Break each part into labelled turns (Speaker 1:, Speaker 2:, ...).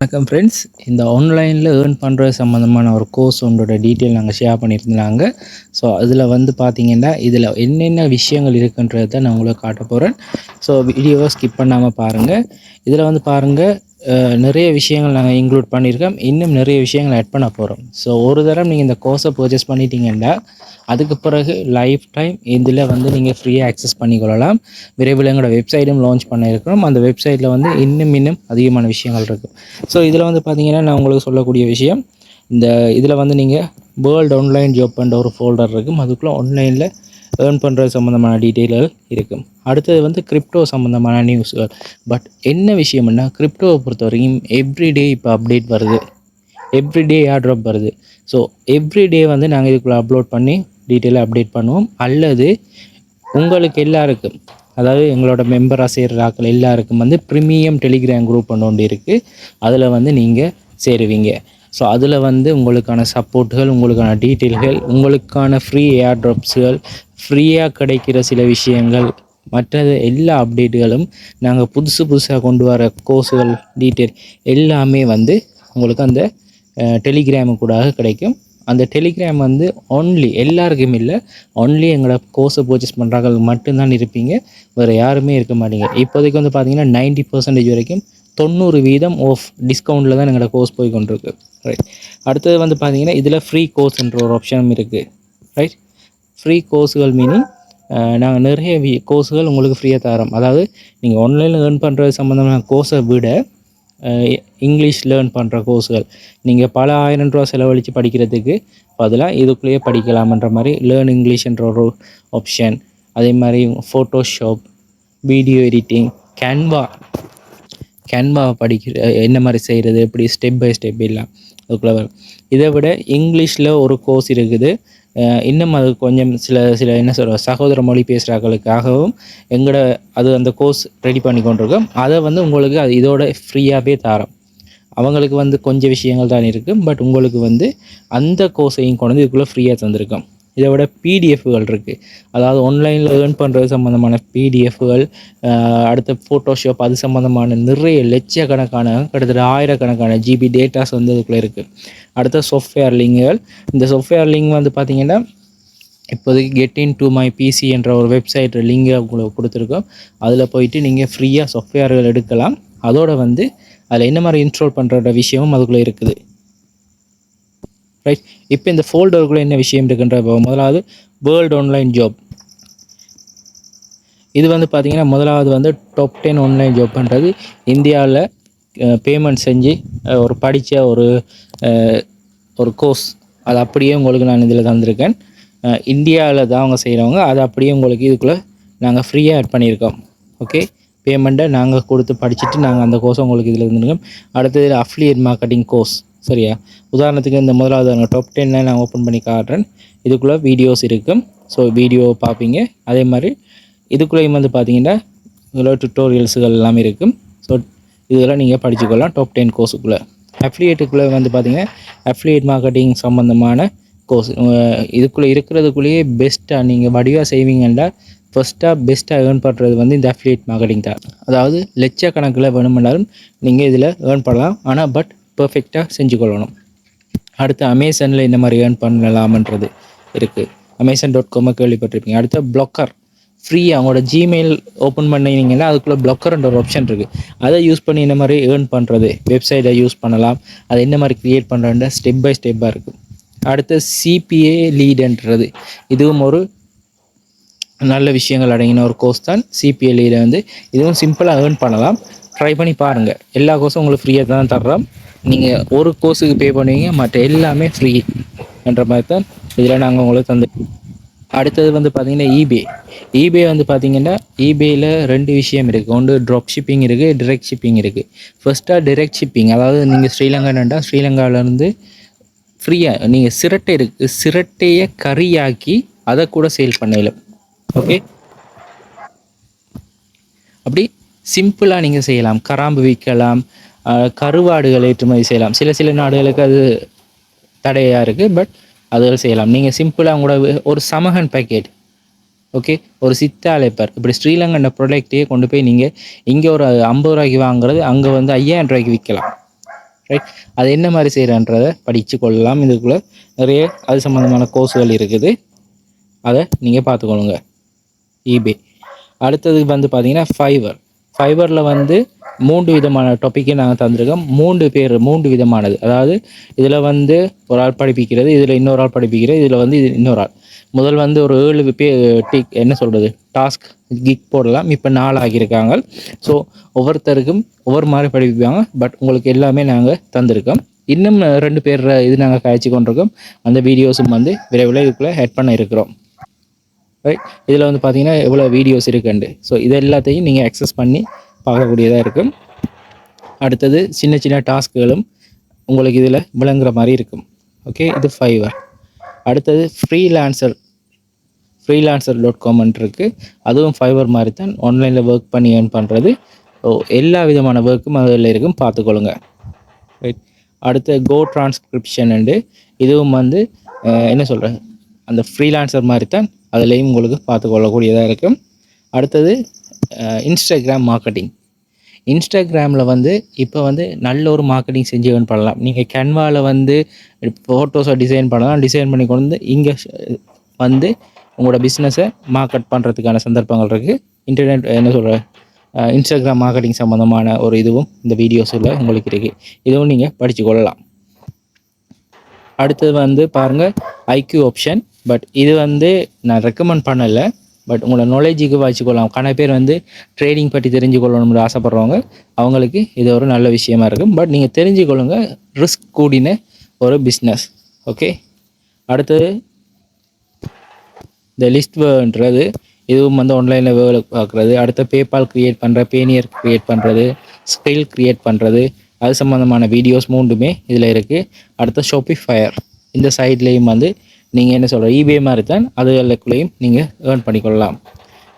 Speaker 1: வணக்கம் ஃப்ரெண்ட்ஸ் இந்த ஆன்லைனில் ஏர்ன் பண்ணுறது சம்மந்தமான ஒரு கோர்ஸ் உங்களோட டீட்டெயில் நாங்கள் ஷேர் பண்ணியிருந்தாங்க. ஸோ அதில் வந்து பார்த்தீங்கன்னா இதில் என்னென்ன விஷயங்கள் இருக்குன்றதை நான் உங்களுக்கு காட்ட போகிறேன் ஸோ வீடியோவை ஸ்கிப் பண்ணாமல் பாருங்கள் இதில் வந்து பாருங்கள் நிறைய விஷயங்கள் நாங்கள் இன்க்ளூட் பண்ணியிருக்கோம். இன்னும் நிறைய விஷயங்கள் ஆட் பண்ண போகிறோம் ஸோ ஒரு தரம் நீங்கள் இந்த கோர்ஸை பர்ச்சேஸ் பண்ணிட்டீங்கன்னா அதுக்கு பிறகு லைஃப் டைம் இதில் வந்து நீங்கள் ஃப்ரீயாக ஆக்சஸ் பண்ணிக்கொள்ளலாம். விரைவில் எங்களோட வெப்சைட்டும் லான்ச் பண்ணியிருக்கிறோம். அந்த வெப்சைட்டில் வந்து இன்னும் இன்னும் அதிகமான விஷயங்கள் இருக்கும். ஸோ இதில் வந்து பார்த்தீங்கன்னா நான் உங்களுக்கு சொல்லக்கூடிய விஷயம் இந்த இதில் வந்து நீங்கள் வேர்ல்டு ஆன்லைன் ஜாப் பண்ணுற ஒரு ஃபோல்டர் இருக்கும். அதுக்குள்ளே ஆன்லைனில் ஏர்ன் பண்ணுறது சம்மந்தமான டீட்டெயில்கள் இருக்கும். அடுத்தது வந்து கிரிப்டோ சம்மந்தமான நியூஸ்கள் பட் என்ன விஷயம்னா கிரிப்டோவை பொறுத்த வரைக்கும் எவ்ரிடே இப்போ அப்டேட் வருது. எவ்ரிடே ட்ராப் வருது. ஸோ எவ்ரிடே வந்து நாங்கள் இதுக்குள்ளே அப்லோட் பண்ணி டீட்டெயிலாக அப்டேட் பண்ணுவோம். அல்லது உங்களுக்கு எல்லாருக்கும் அதாவது எங்களோட மெம்பராக சேர்கிற ஆக்கள் எல்லாருக்கும் வந்து ப்ரீமியம் டெலிகிராம் குரூப் ஒன்று ஒன்று இருக்குது அதில் வந்து நீங்கள் சேருவீங்க. ஸோ அதில் வந்து உங்களுக்கான சப்போர்ட்டுகள் உங்களுக்கான டீட்டெயில்கள் உங்களுக்கான ஃப்ரீ ஏர் ட்ராப்ஸுகள் ஃப்ரீயாக கிடைக்கிற சில விஷயங்கள் மற்ற எல்லா அப்டேட்டுகளும் நாங்கள் புதுசு புதுசாக கொண்டு வர கோர்ஸுகள் டீட்டெயில் எல்லாமே வந்து உங்களுக்கு அந்த டெலிகிராமு கூட கிடைக்கும். அந்த டெலிகிராம் வந்து ஒன்லி எல்லாருக்கும் இல்லை ஒன்லி எங்களோட கோர்ஸை பர்ச்சேஸ் பண்ணுறாங்க மட்டும்தான் இருப்பீங்க. வேறு யாருமே இருக்க மாட்டீங்க. இப்போதைக்கு வந்து பார்த்தீங்கன்னா நைன்ட்டி பர்சன்டேஜ் வரைக்கும் தொண்ணூறு வீதம் ஆஃப் டிஸ்கவுண்ட்டில் தான் எங்களோட கோர்ஸ் போய் கொண்டிருக்கு. ரைட் அடுத்தது வந்து பார்த்தீங்கன்னா இதில் ஃப்ரீ கோர்ஸ்ன்ற ஒரு ஆப்ஷனும் இருக்குது ரைட் ஃப்ரீ கோர்ஸுகள் மீனிங் நாங்கள் நிறைய வி கோர்ஸுகள் உங்களுக்கு ஃப்ரீயாக தரோம். அதாவது நீங்கள் ஆன்லைனில் ஏர்ன் பண்ணுறது சம்மந்தமான கோர்ஸை விட இங்கிலீஷ் லேர்ன் பண்ணுற கோர்ஸுகள் நீங்கள் பல ஆயிரம் ரூபா செலவழித்து படிக்கிறதுக்கு பதிலாக இதுக்குள்ளேயே படிக்கலாம்ன்ற மாதிரி லேர்ன் இங்கிலீஷ்ன்ற ஒரு ஆப்ஷன் அதே மாதிரி ஃபோட்டோஷாப் வீடியோ எடிட்டிங் கேன்வா கேன்வாவை படிக்கிற என்ன மாதிரி செய்கிறது எப்படி ஸ்டெப் பை ஸ்டெப் இல்லை அதுக்குள்ளே வரும். இதை விட இங்கிலீஷில் ஒரு கோர்ஸ் இருக்குது. இன்னும் அது கொஞ்சம் சில சில என்ன சொல்கிற சகோதர மொழி பேசுகிறாக்களுக்காகவும் எங்களோட அது அந்த கோர்ஸ் ரெடி பண்ணி கொண்டிருக்கோம். அதை வந்து உங்களுக்கு அது இதோட ஃப்ரீயாகவே தரோம். அவங்களுக்கு வந்து கொஞ்சம் விஷயங்கள் தான் இருக்குது பட் உங்களுக்கு வந்து அந்த கோர்ஸையும் கொண்டு வந்து இதுக்குள்ளே ஃப்ரீயாக தந்திருக்கோம். இதை விட பிடிஎஃப்கள் இருக்குது அதாவது ஆன்லைனில் ஏர்ன் பண்ணுறது சம்மந்தமான பிடிஎஃப்கள் அடுத்த ஃபோட்டோஷாப் அது சம்மந்தமான நிறைய லட்சக்கணக்கான கிட்டத்தட்ட ஆயிரக்கணக்கான ஜிபி டேட்டாஸ் வந்து இதுக்குள்ளே இருக்குது அடுத்த சாஃப்ட்வேர் லிங்குகள் இந்த சாஃப்ட்வேர் லிங்க் வந்து பார்த்திங்கன்னா இப்போதைக்கு get in to my PC என்ற ஒரு வெப்சைட் லிங்கை உங்களுக்கு கொடுத்துருக்கோம். அதில் போயிட்டு நீங்கள் ஃப்ரீயாக சாஃப்ட்வேர்கள் எடுக்கலாம். அதோடு வந்து அதில் என்ன மாதிரி இன்ஸ்டால் பண்ணுற விஷயமும் அதுக்குள்ளே இருக்குது. ரைட் இப்போ இந்த ஃபோல்டருக்குள்ளே என்ன விஷயம் இருக்குன்ற முதலாவது வேர்ல்டு ஆன்லைன் ஜாப் இது வந்து பார்த்திங்கன்னா முதலாவது வந்து டாப் டென் ஆன்லைன் ஜாப் பண்ணுறது இந்தியாவில் பேமெண்ட் செஞ்சு ஒரு படித்த ஒரு ஒரு கோர்ஸ் அது அப்படியே உங்களுக்கு நான் இதில் தந்திருக்கேன். இந்தியாவில் தான் அவங்க செய்கிறவங்க அது அப்படியே உங்களுக்கு இதுக்குள்ளே நாங்கள் ஃப்ரீயாக ஆட் பண்ணியிருக்கோம். ஓகே பேமெண்ட்டை நாங்கள் கொடுத்து படிச்சுட்டு நாங்கள் அந்த கோர்ஸை உங்களுக்கு இதில் இருந்துருக்கோம் அடுத்தது அஃப்லியேட் மார்க்கெட்டிங் கோர்ஸ் சரியா? உதாரணத்துக்கு இந்த முதலாவது டாப் டென்னை நான் ஓப்பன் பண்ணி காட்டுறேன். இதுக்குள்ளே வீடியோஸ் இருக்கும் ஸோ வீடியோ பார்ப்பீங்க. அதே மாதிரி இதுக்குள்ளேயும் வந்து பார்த்தீங்கன்னா இதில் டுட்டோரியல்ஸுகள் எல்லாமே இருக்கும் ஸோ இதெல்லாம் நீங்கள் படிச்சுக்கொள்ளலாம் டாப் டென் கோர்ஸுக்குள்ளே அஃப்லியேட்டுக்குள்ளே வந்து பார்த்தீங்கன்னா அஃப்லியேட் மார்க்கெட்டிங் சம்மந்தமான கோர்ஸ் இதுக்குள்ளே இருக்கிறதுக்குள்ளேயே பெஸ்ட்டாக நீங்கள் வடிவாக செய்வீங்கன்னா ஃபஸ்ட்டாக பெஸ்ட்டாக ஏர்ன் பண்ணுறது வந்து இந்த அஃப்லியேட் மார்க்கெட்டிங் தான். அதாவது லட்சக்கணக்கில் வேணுமென்னாலும் நீங்கள் இதில் ஏர்ன் பண்ணலாம். ஆனால் பட் பர்ஃபெக்டாக செஞ்சு கொள்ளணும் அடுத்து அமேசானில் இந்த மாதிரி ஏர்ன் பண்ணலாமன்றது இருக்குது அமேசான் டாட் காமை கேள்விப்பட்டிருப்பீங்க. அடுத்த ப்ளாக்கர் ஃப்ரீயாக அவங்களோட ஜிமெயில் ஓப்பன் பண்ணினீங்கன்னா அதுக்குள்ளே ப்ளாக்கர்ன்ற ஒரு ஆப்ஷன் இருக்குது அதை யூஸ் பண்ணி இந்த மாதிரி ஏர்ன் பண்ணுறது வெப்சைட்டை யூஸ் பண்ணலாம். அதை என்ன மாதிரி க்ரியேட் பண்ணுறன்ற ஸ்டெப் பை ஸ்டெப்பாக இருக்குது அடுத்து சிபிஏ லீடுன்றது இதுவும் ஒரு நல்ல விஷயங்கள் அடங்கின ஒரு கோர்ஸ் தான் சிபிஏ லீடை வந்து. இதுவும் சிம்பிளாக ஏர்ன் பண்ணலாம். ட்ரை பண்ணி பாருங்கள் எல்லா கோர்ஸும் உங்களுக்கு ஃப்ரீயாக தான் தர்றோம். நீங்கள் ஒரு கோர்ஸுக்கு பே பண்ணுவீங்க மற்ற எல்லாமே ஃப்ரீ என்ற மாதிரி தான் இதில் நாங்கள் உங்களுக்கு தந்து அடுத்தது வந்து பார்த்திங்கன்னா ஈபே ஈபே வந்து பார்த்தீங்கன்னா ஈபேயில் ரெண்டு விஷயம் இருக்குது ஒன்று ட்ராப் ஷிப்பிங் இருக்குது டிரெக்ட் ஷிப்பிங் இருக்குது ஃபஸ்ட்டாக டிரெக்ட் ஷிப்பிங் அதாவது நீங்கள் ஸ்ரீலங்காண்டா ஸ்ரீலங்காவிலேருந்து ஃப்ரீயாக நீங்கள் சிரட்டை இருக்கு சிரட்டையை கறியாக்கி அதை கூட சேல் பண்ணல ஓகே அப்படி சிம்பிளாக நீங்கள் செய்யலாம். கராம்பு விற்கலாம் கருவாடுகள் ஏற்றுமதி செய்யலாம். சில சில நாடுகளுக்கு அது தடையாக இருக்குது பட் அதுகள் செய்யலாம். நீங்கள் சிம்பிளாக கூட ஒரு சமகன் பேக்கெட் ஓகே ஒரு சித்தாலைப்பர் இப்படி ஸ்ரீலங்கன் ப்ராடக்டையே கொண்டு போய் நீங்கள் இங்கே ஒரு ஐம்பது ரூபாய்க்கு வாங்குறது அங்கே வந்து ஐயாயிரம் ரூபாய்க்கு விற்கலாம் ரைட் அது என்ன மாதிரி செய்கிறன்றதை படித்து கொள்ளலாம். இதுக்குள்ளே நிறைய அது சம்மந்தமான கோர்ஸுகள் இருக்குது. அதை நீங்கள் பார்த்துக்கொள்ளுங்க. ஈபே அடுத்தது வந்து பார்த்தீங்கன்னா ஃபைவர் ஃபைபரில் வந்து மூன்று விதமான டாப்பிக்கே நாங்கள் தந்திருக்கோம். மூன்று பேர் மூன்று விதமானது. அதாவது இதில் வந்து ஒரு ஆள் படிப்பிக்கிறது இதில் இன்னொரு ஆள் படிப்பிக்கிறது இதில் வந்து இது இன்னொரு ஆள். முதல் வந்து ஒரு ஏழு பே டிக் என்ன சொல்கிறது டாஸ்க் கிக் போடலாம். இப்போ நாலு ஆகியிருக்காங்க. ஸோ ஒவ்வொருத்தருக்கும் ஒவ்வொரு மாதிரி படிப்பிப்பாங்க. பட் உங்களுக்கு எல்லாமே நாங்கள் தந்திருக்கோம். இன்னும் ரெண்டு பேர் இது நாங்கள் காய்ச்சி கொண்டிருக்கோம். அந்த வீடியோஸும் வந்து விரைவில் இதுக்குள்ளே ஹெட் பண்ண இருக்கிறோம். ரைட் இதில் வந்து பார்த்தீங்கன்னா எவ்வளோ வீடியோஸ் இருக்குண்டு ஸோ இது எல்லாத்தையும் நீங்கள் அக்சஸ் பண்ணி பார்க்கக்கூடியதாக இருக்கும். அடுத்தது சின்ன சின்ன டாஸ்க்குகளும் உங்களுக்கு இதில் விளங்குற மாதிரி இருக்கும். ஓகே இது ஃபைவர் அடுத்தது ஃப்ரீலான்சர் ஃப்ரீலான்சர் டாட் காமன் இருக்குது அதுவும் ஃபைவர் மாதிரி தான் ஆன்லைனில் ஒர்க் பண்ணி ஏர்ன் பண்ணுறது ஓ எல்லா விதமான ஒர்க்கும் அதில் இருக்கும். பார்த்துக்கொள்ளுங்க. ரைட் அடுத்து கோ டிரான்ஸ்கிரிப்ஷன் உண்டு. இதுவும் வந்து என்ன சொல்கிறேன் அந்த ஃப்ரீலான்சர் மாதிரி தான் அதுலேயும் உங்களுக்கு பார்த்துக்கொள்ளக்கூடியதாக இருக்கும். அடுத்தது இன்ஸ்டாகிராம் மார்க்கெட்டிங் இன்ஸ்டாகிராமில் வந்து இப்போ வந்து நல்ல ஒரு மார்க்கெட்டிங் செஞ்சு earn பண்ணலாம் நீங்கள் கேன்வாவில் வந்து ஃபோட்டோஸை டிசைன் பண்ணலாம். டிசைன் பண்ணி கொண்டு வந்து இங்கே வந்து உங்களோட பிஸ்னஸை மார்க்கெட் பண்ணுறதுக்கான சந்தர்ப்பங்கள் இருக்குது இன்டர்நெட் என்ன சொல்கிற இன்ஸ்டாகிராம் மார்க்கெட்டிங் சம்மந்தமான ஒரு இதுவும் இந்த வீடியோஸில் உங்களுக்கு இருக்குது இதுவும் நீங்கள் படித்து கொள்ளலாம். அடுத்தது வந்து பாருங்கள் ஐக்யூ ஆப்ஷன் பட் இது வந்து நான் ரெக்கமெண்ட் பண்ணலை. பட் உங்களோட நாலேஜுக்கு வச்சுக்கொள்ளலாம். கன பேர் வந்து ட்ரேடிங் பற்றி தெரிஞ்சு கொள்ளணும்னு ஆசைப்பட்றவங்க அவங்களுக்கு இது ஒரு நல்ல விஷயமா இருக்கும். பட் நீங்கள் தெரிஞ்சுக்கொள்ளுங்க ரிஸ்க் கூடின ஒரு பிஸ்னஸ் ஓகே அடுத்தது இந்த லிஸ்ட்ன்றது இதுவும் வந்து ஆன்லைனில் வேலை பார்க்குறது. அடுத்த பேபால் க்ரியேட் பண்ணுற பேனியர் க்ரியேட் பண்ணுறது ஸ்கில் க்ரியேட் பண்ணுறது அது சம்மந்தமான வீடியோஸ் மூண்டுமே இதில் இருக்குது அடுத்த ஷோபிஃபயர் இந்த சைட்லேயும் வந்து நீங்கள் என்ன சொல்கிற eBay மாதிரி தான் அதுகளுக்குள்ளேயும் நீங்கள் ஏர்ன் பண்ணிக்கொள்ளலாம்.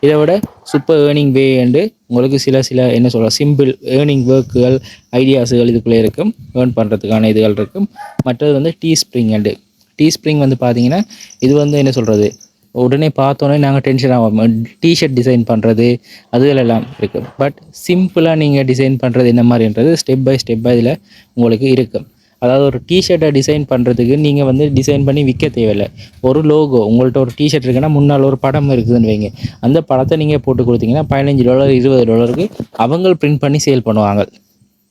Speaker 1: இதை விட சூப்பர் ஏர்னிங் வே அண்டு உங்களுக்கு சில சில என்ன சொல்கிற சிம்பிள் ஏர்னிங் ஒர்க்குகள் ஐடியாஸுகள் இதுக்குள்ளே இருக்கும். ஏர்ன் பண்ணுறதுக்கான இதுகள் இருக்கும். மற்றது வந்து tea spring and tea spring வந்து பார்த்தீங்கன்னா இது வந்து என்ன சொல்கிறது உடனே பார்த்தோன்னே நாங்கள் டென்ஷன் ஆகும் டிஷர்ட் டிசைன் பண்ணுறது அதுகளெல்லாம் இருக்குது பட் சிம்பிளாக நீங்கள் டிசைன் பண்ணுறது என்ன மாதிரின்றது ஸ்டெப் பை ஸ்டெப்பாக இதில் உங்களுக்கு இருக்கும் அதாவது ஒரு டிஷர்ட்டை டிசைன் பண்ணுறதுக்கு நீங்கள் வந்து டிசைன் பண்ணி விற்க தேவையில்லை. ஒரு லோகோ உங்கள்கிட்ட ஒரு டிஷர்ட் இருக்குன்னா முன்னால் ஒரு படம் இருக்குதுன்னு வைங்க. அந்த படத்தை நீங்கள் போட்டு கொடுத்தீங்கன்னா பதினஞ்சு டாலர் இருபது டாலருக்கு அவங்க பிரிண்ட் பண்ணி சேல் பண்ணுவாங்க.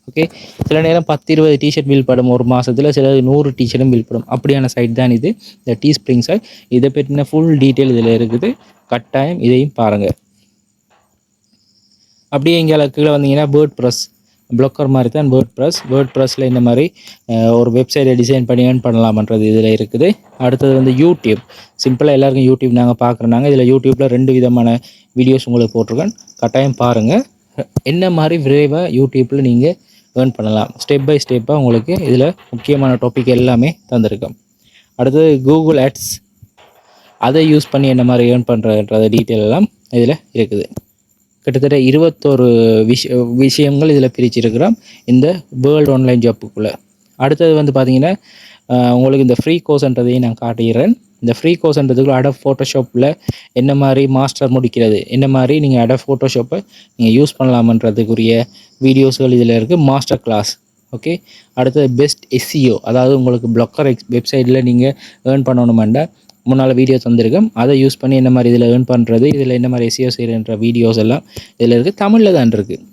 Speaker 1: ஓகே சில நேரம் பத்து இருபது டிஷர்ட் பில் படும். ஒரு மாதத்தில் சில நூறு டிஷர்ட்டும் பில் படும். அப்படியான சைட் தான் இது. இந்த டீ ஸ்ப்ரிங் சைட் இதை பற்றின ஃபுல் டீட்டெயில் இதில் இருக்குது. கட்டாயம் இதையும் பாருங்கள் அப்படியே இங்கே கீழே வந்தீங்கன்னா பேர்ட் ப்ரெஸ் ப்ளோக்கர் மாதிரி தான் பேர்ட் ப்ரெஸ் வேர்ட் ப்ரெஸ்ஸில் இந்த மாதிரி ஒரு வெப்சைட்டை டிசைன் பண்ணி ஏர்ன் பண்ணலாமன்றது இதில் இருக்குது. அடுத்தது வந்து யூடியூப் சிம்பிளாக எல்லாருக்கும் யூடியூப் நாங்கள் பார்க்குறோம் இதில் யூடியூப்பில் ரெண்டு விதமான வீடியோஸ் உங்களுக்கு போட்டிருக்கேன். கட்டாயம் பாருங்கள் என்ன மாதிரி விரைவாக யூடியூப்பில் நீங்கள் ஏர்ன் பண்ணலாம்? ஸ்டெப் பை ஸ்டெப்பாக உங்களுக்கு இதில் முக்கியமான டாபிக் எல்லாமே தந்திருக்கோம் அடுத்தது கூகுள் ஆட்ஸ் அதை யூஸ் பண்ணி என்ன மாதிரி ஏர்ன் பண்ணுறத டீட்டெயில் எல்லாம் இதில் இருக்குது. கிட்டத்தட்ட இருபத்தோரு விஷ விஷயங்கள் இதில் பிரிச்சிருக்கிறோம் இந்த வேர்ல்டு ஆன்லைன் ஜாப்புக்குள்ளே. அடுத்தது வந்து பார்த்தீங்கன்னா உங்களுக்கு இந்த ஃப்ரீ கோர்ஸ்ன்றதையும் நான் காட்டுகிறேன் இந்த ஃப்ரீ கோர்ஸ்ன்றதுக்குள்ள அடப் ஃபோட்டோஷாப்பில் என்ன மாதிரி மாஸ்டர் முடிக்கிறது என்ன மாதிரி நீங்கள் அடப் ஃபோட்டோஷாப்பை நீங்கள் யூஸ் பண்ணலாமன்றதுக்குரிய வீடியோஸ்கள் இதில் இருக்குது மாஸ்டர் கிளாஸ். ஓகே? அடுத்தது பெஸ்ட் எஸ்சிஓ அதாவது உங்களுக்கு பிளாக்கர் எக்ஸ் வெப்சைட்டில் நீங்கள் ஏர்ன் பண்ணணுமெண்டா முன்னால் வீடியோ தந்திருக்கேன். அதை யூஸ் பண்ணி என்ன மாதிரி இதில் ஏர்ன் பண்ணுறது இதில் என்ன மாதிரி எஸ்சிஓ செய்கிறன்ற வீடியோஸ் எல்லாம் இதில் இருக்குது தமிழில் தான் இருக்குது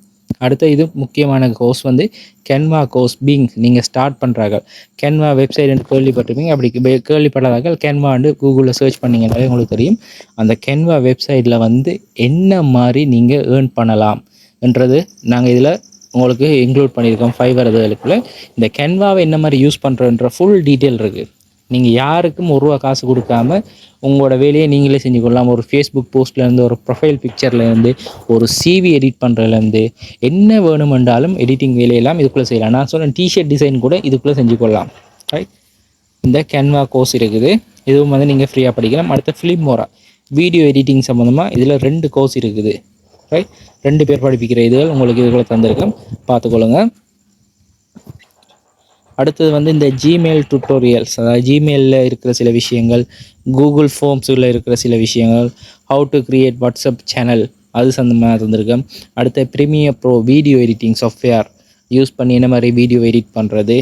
Speaker 1: அடுத்த இது முக்கியமான கோர்ஸ் வந்து கென்வா கோர்ஸ் பிங் நீங்கள் ஸ்டார்ட் பண்ணுறாங்க கென்வா வெப்சைட் கேள்விப்பட்டிருப்பீங்க. அப்படி கேள்விப்படாதாக்கள் கென்வா வந்து கூகுளில் சர்ச் பண்ணிங்கனாலே உங்களுக்கு தெரியும். அந்த கென்வா வெப்சைட்டில் வந்து என்ன மாதிரி நீங்கள் ஏர்ன் பண்ணலாம் என்றது நாங்கள் இதில் உங்களுக்கு இன்க்ளூட் பண்ணியிருக்கோம். ஃபைவர் அதுக்குள்ளே. இந்த கென்வாவை என்ன மாதிரி யூஸ் பண்ணுறன்ற ஃபுல் டீட்டெயில் இருக்குது நீங்கள் யாருக்கும் ஒரு ரூபா காசு கொடுக்காம உங்களோட வேலையை நீங்களே செஞ்சு கொள்ளலாம். ஒரு ஃபேஸ்புக் போஸ்ட்லேருந்து ஒரு ப்ரொஃபைல் பிக்சர்லேருந்து ஒரு சிவி எடிட் பண்ணுறதுலேருந்து என்ன வேணுமென்றாலும் எடிட்டிங் வேலையெல்லாம் இதுக்குள்ளே செய்யலாம். நான் சொன்ன டிஷர்ட் டிசைன் கூட இதுக்குள்ளே செஞ்சு கொள்ளலாம். ரைட் இந்த கேன்வா கோர்ஸ் இருக்குது. இதுவும் வந்து நீங்கள் ஃப்ரீயாக படிக்கலாம். அடுத்த ஃபிலிம் மோரா வீடியோ எடிட்டிங் சம்மந்தமாக இதில் ரெண்டு கோர்ஸ் இருக்குது. ரைட் ரெண்டு பேர் படிப்பிக்கிற இதுகள் உங்களுக்கு இதுக்குள்ளே தந்திருக்கேன் பார்த்துக்கொள்ளுங்க. அடுத்தது வந்து இந்த ஜிமெயில் டுட்டோரியல்ஸ் அதாவது ஜிமெயிலில் இருக்கிற சில விஷயங்கள் கூகுள் ஃபோம்ஸில் இருக்கிற சில விஷயங்கள் how to create WhatsApp channel அது சம்மந்தமாக தந்திருக்கேன் அடுத்த Premiere Pro video editing software use பண்ணி என்ன மாதிரி வீடியோ எடிட் பண்ணுறது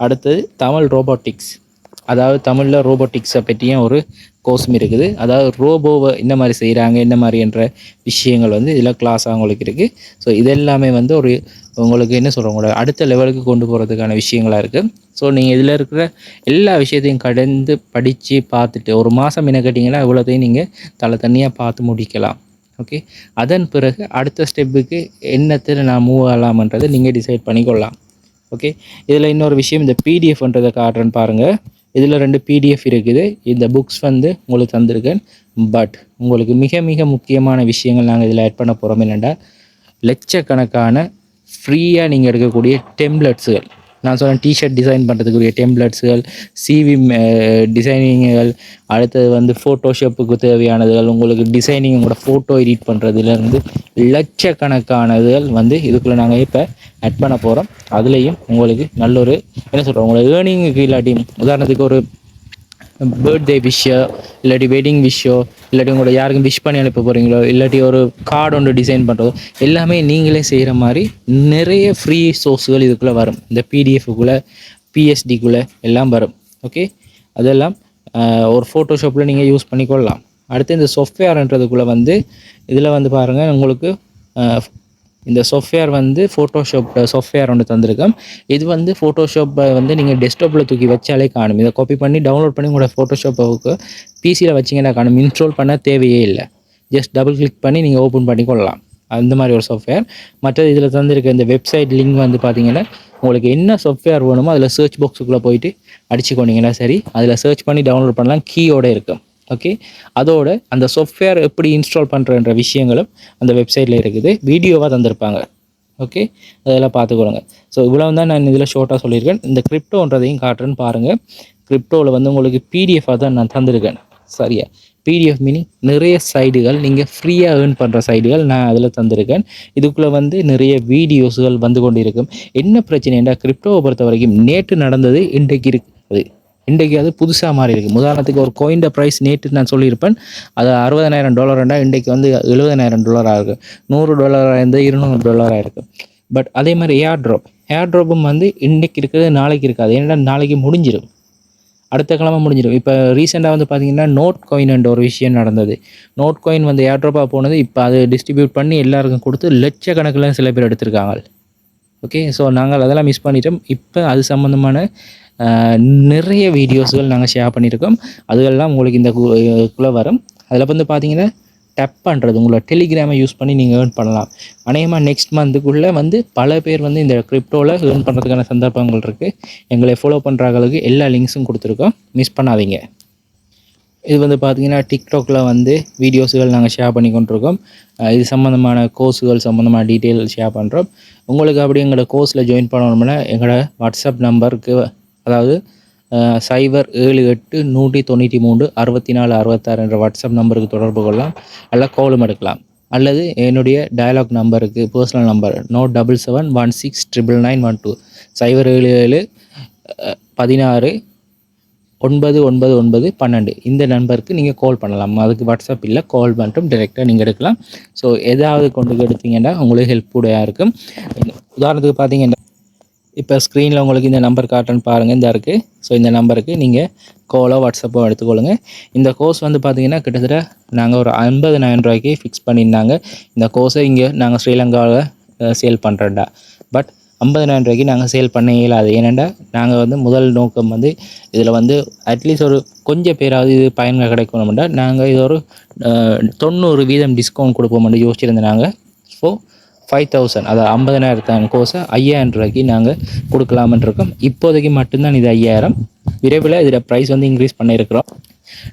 Speaker 1: அடுத்தது தமிழ் ரோபோட்டிக்ஸ் அதாவது தமிழில் ரோபோட்டிக்ஸை பற்றியும் ஒரு கோர்ஸும் இருக்குது. அதாவது ரோபோவை என்ன மாதிரி செய்கிறாங்க என்ன மாதிரி என்ற விஷயங்கள் வந்து இதில் கிளாஸாக உங்களுக்கு இருக்குது ஸோ இதெல்லாமே வந்து ஒரு உங்களுக்கு என்ன சொல்கிறோம் உங்களோட அடுத்த லெவலுக்கு கொண்டு போகிறதுக்கான விஷயங்களாக இருக்குது ஸோ நீங்கள் இதில் இருக்கிற எல்லா விஷயத்தையும் கடந்து படித்து பார்த்துட்டு ஒரு மாதம் என்ன கேட்டிங்கன்னா இவ்வளோத்தையும் நீங்கள் தலை தனியாக பார்த்து முடிக்கலாம். ஓகே அதன் பிறகு அடுத்த ஸ்டெப்புக்கு என்னத்தில் நான் மூவ் ஆகலாம்ன்றதை நீங்கள் டிசைட் பண்ணிக்கொள்ளலாம். ஓகே இதில் இன்னொரு விஷயம் இந்த பிடிஎஃப்ன்றதை காட்டுறேன்னு பாருங்கள் இதில் ரெண்டு பிடிஎஃப் இருக்குது. இந்த புக்ஸ் வந்து உங்களுக்கு தந்திருக்கேன். பட் உங்களுக்கு மிக மிக முக்கியமான விஷயங்கள் நாங்கள் இதில் ஆட் பண்ண போகிறோம் என்னென்னா லட்சக்கணக்கான ஃப்ரீயாக நீங்கள் எடுக்கக்கூடிய டெம்ப்ளெட்ஸுகள் நான் சொன்ன டிஷர்ட் டிசைன் பண்ணுறதுக்குரிய டெம்ப்ளெட்ஸுகள் சிவி டிசைனிங்குகள் அடுத்தது வந்து ஃபோட்டோஷாப்புக்கு தேவையானதுகள் உங்களுக்கு டிசைனிங் உங்களோட ஃபோட்டோ எடிட் பண்ணுறதுலேருந்து லட்சக்கணக்கானதுகள் வந்து இதுக்குள்ளே நாங்கள் இப்போ ஆட் பண்ண போகிறோம் அதுலேயும் உங்களுக்கு நல்ல ஒரு என்ன சொல்கிறோம் உங்களோட ஏர்னிங்குக்கு இல்லாட்டி உதாரணத்துக்கு ஒரு பர்த்டே விஷயோ இல்லாட்டி வெட்டிங் விஷயோ இல்லாட்டி உங்களோட யாருக்கும் விஷ் பண்ணி அனுப்ப போகிறீங்களோ இல்லாட்டி ஒரு கார்டு ஒன்று டிசைன் பண்ணுறதோ எல்லாமே நீங்களே செய்கிற மாதிரி நிறைய ஃப்ரீ சோர்ஸுகள் இதுக்குள்ளே வரும். இந்த பிடிஎஃப்குள்ளே பிஎஸ்டிக்குள்ளே எல்லாம் வரும். ஓகே அதெல்லாம் ஒரு ஃபோட்டோஷாப்பில் நீங்கள் யூஸ் பண்ணிக்கொள்ளலாம். அடுத்து இந்த சாஃப்ட்வேர்ன்றதுக்குள்ளே வந்து இதில் வந்து பாருங்கள் உங்களுக்கு இந்த சாஃப்ட்வேர் வந்து ஃபோட்டோஷாப் சாஃப்ட்வேர் ஒன்று தந்திருக்கோம். இது வந்து ஃபோட்டோஷாப்பை வந்து நீங்கள் டெஸ்க்டாப்பில் தூக்கி வச்சாலே காணும். இதை காப்பி பண்ணி டவுன்லோட் பண்ணி உங்களோட ஃபோட்டோஷாப்புக்கு பிசியில் வச்சிங்கன்னா காணும். இன்ஸ்டால் பண்ண தேவையே இல்லை. ஜஸ்ட் டபுள் கிளிக் பண்ணி நீங்கள் ஓப்பன் பண்ணிக்கொள்ளலாம் அந்த மாதிரி ஒரு சாஃப்ட்வேர் மற்றது இதில் தந்திருக்க இந்த வெப்சைட் லிங்க் வந்து பார்த்தீங்கன்னா உங்களுக்கு என்ன சாஃப்ட்வேர் வேணுமோ அதில் சர்ச் பாக்ஸுக்குள்ளே போயிட்டு அடிச்சுக்கொண்டீங்கன்னா சரி அதில் சர்ச் பண்ணி டவுன்லோட் பண்ணலாம். கீயோடு இருக்கும். ஓகே அதோட அந்த சாஃப்ட்வேர் எப்படி இன்ஸ்டால் பண்ணுறன்ற விஷயங்களும் அந்த வெப்சைட்டில் இருக்குது. வீடியோவாக தந்திருப்பாங்க. ஓகே அதெல்லாம் பார்த்துக்கொள்ளுங்க ஸோ இவ்வளோ தான் நான் இதில் ஷார்ட்டாக சொல்லியிருக்கேன். இந்த கிரிப்டோன்றதையும் காட்டுறேன்னு பாருங்கள் கிரிப்டோவில் வந்து உங்களுக்கு பிடிஎஃபாக தான் நான் தந்திருக்கேன். சரியா? பிடிஎஃப் மீனிங் நிறைய சைடுகள் நீங்கள் ஃப்ரீயாக ஏர்ன் பண்ணுற சைடுகள் நான் அதில் தந்திருக்கேன். இதுக்குள்ளே வந்து நிறைய வீடியோஸ்கள் வந்து கொண்டு இருக்கும் என்ன பிரச்சனைண்டா கிரிப்டோவை பொறுத்த வரைக்கும் நேற்று நடந்தது இன்றைக்கு இருக்குது இன்றைக்கு அது புதுசாக மாறி இருக்குது உதாரணத்துக்கு ஒரு கோயின்ட ப்ரைஸ் நேற்று நான் சொல்லியிருப்பேன். அது அறுபதனாயிரம் டாலர்ண்டா இன்றைக்கு வந்து எழுபதனாயிரம் டாலராக இருக்குது நூறு டாலராக இருந்து இருநூறு டாலராக இருக்குது பட் அதே மாதிரி ஏர் ட்ராப் ஏர் ட்ராப்பும் வந்து இன்றைக்கு இருக்கிறது நாளைக்கு இருக்காது. ஏன்னா நாளைக்கு முடிஞ்சிடும் அடுத்த கிழமை முடிஞ்சிடும் இப்போ ரீசெண்டாக வந்து பார்த்தீங்கன்னா நோட் காயின்ன்ற ஒரு விஷயம் நடந்தது. நோட் காயின் வந்து ஏர்ட்ராப்பாக போனது. இப்போ அது டிஸ்ட்ரிபியூட் பண்ணி எல்லாருக்கும் கொடுத்து லட்சக்கணக்கில் சில பேர் எடுத்திருக்காங்க. ஓகே ஸோ நாங்கள் அதெல்லாம் மிஸ் பண்ணிட்டோம். இப்போ அது சம்மந்தமான நிறைய வீடியோஸ்கள் நாங்கள் ஷேர் பண்ணியிருக்கோம். அதுகெல்லாம் உங்களுக்கு இந்த குள்ளே வரும். அதில் வந்து பார்த்தீங்கன்னா டப் பண்ணுறது உங்களோட டெலிகிராமை யூஸ் பண்ணி நீங்கள் ஏர்ன் பண்ணலாம். அநேகமாக நெக்ஸ்ட் மந்த்துக்குள்ளே வந்து பல பேர் வந்து இந்த கிரிப்டோவில் ஏர்ன் பண்ணுறதுக்கான சந்தர்ப்பங்கள் இருக்குது எங்களை ஃபாலோ பண்ணுறாங்களுக்கு எல்லா லிங்க்ஸும் கொடுத்துருக்கோம். மிஸ் பண்ணாதீங்க. இது வந்து பார்த்தீங்கன்னா டிக்டாக்ல வந்து வீடியோஸுகள் நாங்கள் ஷேர் பண்ணி கொண்டிருக்கோம். இது சம்மந்தமான கோர்ஸுகள் சம்மந்தமான டீட்டெயில் ஷேர் பண்ணுறோம் உங்களுக்கு அப்படி எங்களோட கோர்ஸில் ஜாயின் பண்ணணும்னா எங்களோட வாட்ஸ்அப் நம்பருக்கு அதாவது சைபர் ஏழு எட்டு நூற்றி தொண்ணூற்றி மூணு அறுபத்தி நாலு அறுபத்தாறு என்ற வாட்ஸ்அப் நம்பருக்கு தொடர்பு கொள்ளலாம். அல்ல கோலும் எடுக்கலாம். அல்லது என்னுடைய டயலாக் நம்பருக்கு personal number note double seven one six triple nine one two சைபர் ஏழு ஏழு பதினாறு ஒன்பது ஒன்பது ஒன்பது பன்னெண்டு. இந்த நம்பருக்கு நீங்கள் கால் பண்ணலாம். அதுக்கு வாட்ஸ்அப் இல்லை கால் மட்டும் டைரெக்டாக நீங்கள் எடுக்கலாம். ஸோ எதாவது கொண்டு எடுத்தீங்கன்னா உங்களுக்கு ஹெல்ப்ஃபுல்லாக இருக்கும். உதாரணத்துக்கு பார்த்தீங்கன்னா இப்போ ஸ்க்ரீனில் உங்களுக்கு இந்த நம்பர் காட்டுன்னு பாருங்கள் இந்த இருக்குது ஸோ இந்த நம்பருக்கு நீங்கள் கோலோ வாட்ஸ்அப்போ எடுத்துக்கொள்ளுங்க. இந்த கோர்ஸ் வந்து பார்த்தீங்கன்னா கிட்டத்தட்ட நாங்கள் ஒரு ஐம்பதனாயிரம் ரூபாய்க்கு ஃபிக்ஸ் பண்ணியிருந்தாங்க. இந்த கோர்ஸை இங்கே நாங்கள் ஸ்ரீலங்காவில் சேல் பண்ணுறோம்டா பட் ஐம்பதனாயிரம் ரூபாய்க்கு நாங்கள் சேல் பண்ண இயலாது. ஏனெண்டா நாங்கள் வந்து முதல் நோக்கம் வந்து இதில் வந்து அட்லீஸ்ட் ஒரு கொஞ்சம் பேராவது இது பயன்கள் கிடைக்கணும்டா. நாங்கள் இது ஒரு தொண்ணூறு வீதம் டிஸ்கவுண்ட் கொடுப்போம்னு யோசிச்சிருந்தோம் நாங்கள் ஸோ ஃபைவ் தௌசண்ட் அதாவது ஐம்பதனாயிரத்தான கோர்ஸை ஐயாயிரம் ரூபாய்க்கு நாங்கள் கொடுக்கலாம்னு இருக்கோம் இப்போதைக்கு மட்டும்தான் இது ஐயாயிரம். விரைவில் இதில் ப்ரைஸ் வந்து இன்க்ரீஸ் பண்ணியிருக்கிறோம்.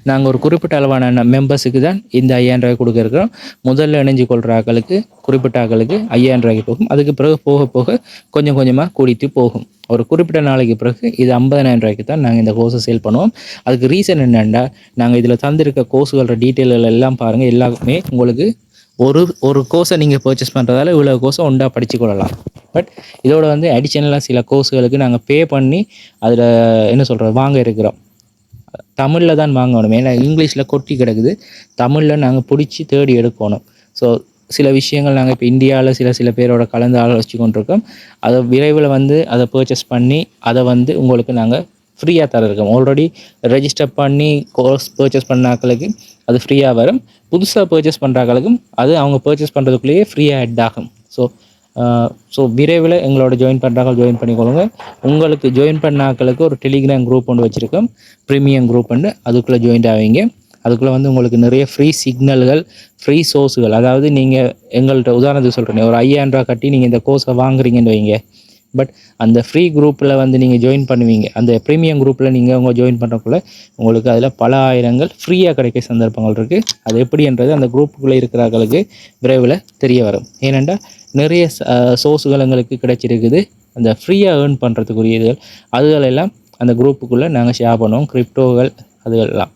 Speaker 1: நாங்கள் ஒரு குறிப்பிட்ட அளவான மெம்பர்ஸுக்கு தான் இந்த ஐயாயிரம் ரூபாய் கொடுக்க இருக்கிறோம். முதல்ல இணைஞ்சு கொள்கிற ஆக்களுக்கு குறிப்பிட்ட ஆக்களுக்கு ஐயாயிரம் ரூபாய்க்கு போகும். அதுக்கு பிறகு போக போக கொஞ்சம் கொஞ்சமாக கூடிட்டு போகும். ஒரு குறிப்பிட்ட நாளைக்கு பிறகு இது ஐம்பதனாயிரம் ரூபாய்க்கு தான் நாங்கள் இந்த கோர்ஸை சேல் பண்ணுவோம். அதுக்கு ரீசன் என்னென்னா நாங்கள் இதில் தந்திருக்க கோர்ஸுகளோட டீட்டெயில்கள் எல்லாம் பாருங்கள் எல்லாமே உங்களுக்கு ஒரு ஒரு கோர்ஸை நீங்கள் பர்ச்சேஸ் பண்ணுறதால இவ்வளோ கோர்ஸை ஒன்றா படித்து கொள்ளலாம். பட் இதோட வந்து அடிஷனலாக சில கோர்ஸுகளுக்கு நாங்கள் பே பண்ணி அதில் என்ன சொல்கிறது வாங்க இருக்கிறோம். தமிழில் தான் வாங்கணும். ஏன்னா இங்கிலீஷில் கொட்டி கிடக்குது. தமிழில் நாங்கள் பிடிச்சி தேடி எடுக்கணும். ஸோ சில விஷயங்கள் நாங்கள் இப்போ இந்தியாவில் சில சில பேரோட கலந்து ஆலோசிச்சு கொண்டிருக்கோம். அதை விரைவில் வந்து அதை பர்ச்சேஸ் பண்ணி அதை வந்து உங்களுக்கு நாங்கள் ஃப்ரீயாக தர இருக்கோம் ஆல்ரெடி ரெஜிஸ்டர் பண்ணி கோர்ஸ் பர்ச்சேஸ் பண்ணாக்களுக்கு அது ஃப்ரீயாக வரும். புதுசாக பர்ச்சேஸ் பண்ணுறாங்களுக்கும் அது அவங்க பர்ச்சேஸ் பண்ணுறதுக்குள்ளேயே ஃப்ரீயாக ஆட் ஆகும். ஸோ ஸோ uh, விரைவில் எங்களோட ஜாயின் பண்ணுறாங்க ஜாயின் பண்ணிக்கொள்ளுங்க. உங்களுக்கு ஜாயின் பண்ணாக்களுக்கு ஒரு டெலிகிராம் குரூப் ஒன்று வச்சுருக்கோம். ப்ரீமியம் குரூப் ஒன்று. அதுக்குள்ளே ஜாயின் ஆவீங்க. அதுக்குள்ளே வந்து உங்களுக்கு நிறைய ஃப்ரீ சிக்னல்கள் ஃப்ரீ சோர்ஸுகள் அதாவது நீங்கள் எங்கள்கிட்ட உதாரணத்துக்கு சொல்கிறேன் ஒரு ஐயாயிரம் ரூபா கட்டி நீங்கள் இந்த கோர்ஸை வாங்குறீங்கன்னு வைங்க. பட் அந்த ஃப்ரீ குரூப்பில் வந்து நீங்கள் ஜாயின் பண்ணுவீங்க. அந்த ப்ரீமியம் குரூப்பில் நீங்கள் உங்கள் ஜாயின் பண்ணுறக்குள்ள உங்களுக்கு அதில் பல ஆயிரங்கள் ஃப்ரீயாக கிடைக்க சந்தர்ப்பங்கள் இருக்குது அது எப்படின்றது அந்த குரூப்புக்குள்ளே இருக்கிறவர்களுக்கு விரைவில் தெரிய வரும். ஏனென்றால் நிறைய சோர்ஸுகள் எங்களுக்கு கிடைச்சிருக்குது. அந்த ஃப்ரீயாக ஏர்ன் பண்ணுறதுக்குரியதுகள் அதுகளெல்லாம் அந்த குரூப்புக்குள்ளே நாங்கள் ஷேர் பண்ணுவோம். கிரிப்டோகள் அதுகளெல்லாம்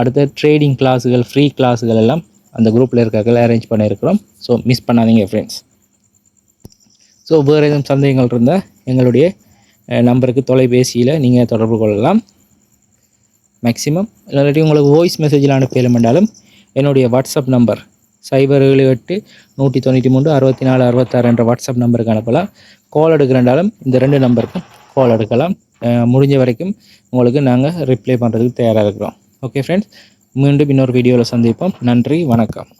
Speaker 1: அடுத்த ட்ரேடிங் கிளாஸுகள் ஃப்ரீ கிளாஸுகள் எல்லாம் அந்த குரூப்பில் இருக்கிறக்கெல்லாம் அரேஞ்ச் பண்ணியிருக்கிறோம். ஸோ மிஸ் பண்ணாதீங்க ஃப்ரெண்ட்ஸ் ஸோ வேறு எதுவும் சந்தேகங்கள் இருந்தால் எங்களுடைய நம்பருக்கு தொலைபேசியில் நீங்கள் தொடர்பு கொள்ளலாம். மேக்ஸிமம் இல்லாட்டி உங்களுக்கு வாய்ஸ் மெசேஜில் அனுப்பலும் என்னுடைய வாட்ஸ்அப் நம்பர் சைபர் ஏழு எட்டு நூற்றி தொண்ணூற்றி மூணு அறுபத்தி நாலு அறுபத்தாறு என்ற வாட்ஸ்அப் நம்பருக்கு அனுப்பலாம். கால் எடுக்கிறண்டாலும் இந்த ரெண்டு நம்பருக்கும் கால் எடுக்கலாம். முடிஞ்ச வரைக்கும் உங்களுக்கு நாங்கள் ரிப்ளை பண்ணுறதுக்கு தயாராக இருக்கிறோம். ஓகே ஃப்ரெண்ட்ஸ் மீண்டும் இன்னொரு வீடியோவில் சந்திப்போம். நன்றி வணக்கம்.